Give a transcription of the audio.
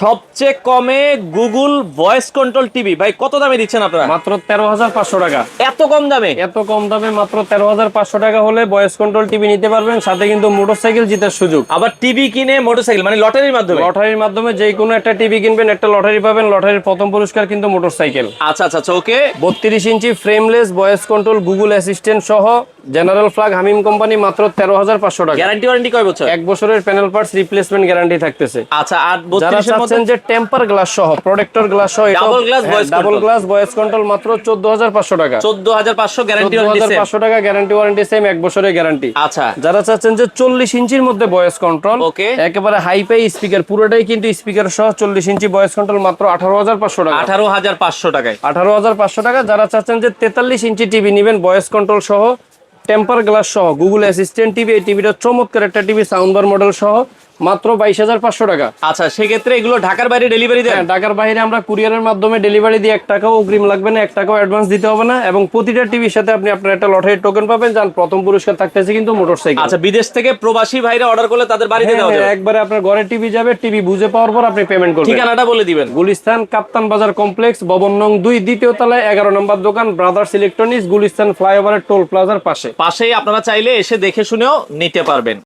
সবচেয়ে কমে Google voice control TV. ভাই কত দামে দিচ্ছেন আপনারা? মাত্র তেরো হাজার পাঁচশো টাকা। এত কম দামে? এত কম দামে মাত্র তেরো হাজার পাঁচশো টাকা হলে ভয়েস কন্ট্রোল টিভি নিতে পারবেন সাথে কিন্তু মোটরসাইকেল জিতার সুযোগ। আবার টিভি কিনে মোটরসাইকেল মানে লটারির মাধ্যমে? লটারির মাধ্যমে যে কোনো একটা টিভি কিনবেন একটা লটারি পাবেন লটারির প্রথম পুরস্কার কিন্তু মোটরসাইকেল। আচ্ছা আচ্ছা আচ্ছা ওকে। বত্রিশ ইঞ্চি frameless voice control Google assistant সহ জেনারেল ফ্লাগ হামিম কোম্পানি মাত্র তেরো হাজার পাঁচশো টাকা। গ্যারান্টি ওয়ারেন্টি কয় বছর? এক বছরের প্যানেল পার্টস রিপ্লেসমেন্ট গ্যারান্টি থাকতেছে। আচ্ছা আর যারা 32 এর মধ্যে যে টেম্পার গ্লাস সহ প্রোটেক্টর গ্লাস সহ Double glass voice double glass voice control মাত্র চোদ্দ হাজার পাঁচশো টাকা। 14500 গ্যারান্টি ওয়ারেন্টি হাজার পাঁচশো টাকা গ্যারান্টি ওয়ারেন্টি সেম এক বছরের গ্যারান্টি আচ্ছা। যারা চাচ্ছেন যে চল্লিশ ইঞ্চির মধ্যে ভয়েস কন্ট্রোল Okay. একেবারে হাই পাই স্পিকার পুরোটাই কিন্তু স্পিকার সহ চল্লিশ ইঞ্চি ভয়েস কন্ট্রোল মাত্র আঠারো হাজার পাঁচশো টাকা। 18500 টাকায়। আঠারো হাজার পাঁচশো টাকা। যারা চাচ্ছেন যে তেতাল্লিশ ইঞ্চি টিভি নেবেন ভয়েস কন্ট্রোল সহ টেম্পার গ্লাস সহ গুগল অ্যাসিস্ট্যান্ট টিভি এই টিভিটা চমৎকার একটা টিভি সাউন্ডবার মডেল সহ মাত্র বাইশ হাজার পাঁচশো টাকা। আচ্ছা সেক্ষেত্রে এগুলো ঢাকার বাইরে ডেলিভারি দেয় হ্যাঁ ঢাকার বাইরে আমরা কুরিয়ারের মাধ্যমে ডেলিভারি দিয়ে এক টাকাও অগ্রিম লাগবে না এক টাকাও অ্যাডভান্স দিতে হবে না এবং প্রতিটা টিভির সাথে আপনি আপনার একটা লটারির টোকেন পাবেন যার প্রথম পুরস্কার থাকতেছে কিন্তু মোটরসাইকেল আচ্ছা বিদেশ থেকে প্রবাসী ভাইরা অর্ডার করলে তাদের বাড়িতে দেওয়া যাবে? একবারে আপনার ঘরে টিভি যাবে টিভি বুঝে পাওয়ার পর আপনি পেমেন্ট করবেন। ঠিকানাটা বলে দিবেন। গুলিস্তান কাপ্তান বাজার কমপ্লেক্স ভবন নং দুই দ্বিতীয় তলায় এগারো নম্বর দোকান ব্রাদার্স ইলেকট্রনিক্স গুলিস্তান ফ্লাইওভারের টোল প্লাজার পাশে। পাশেই আপনারা চাইলে এসে দেখে শুনেও নিতে পারবেন।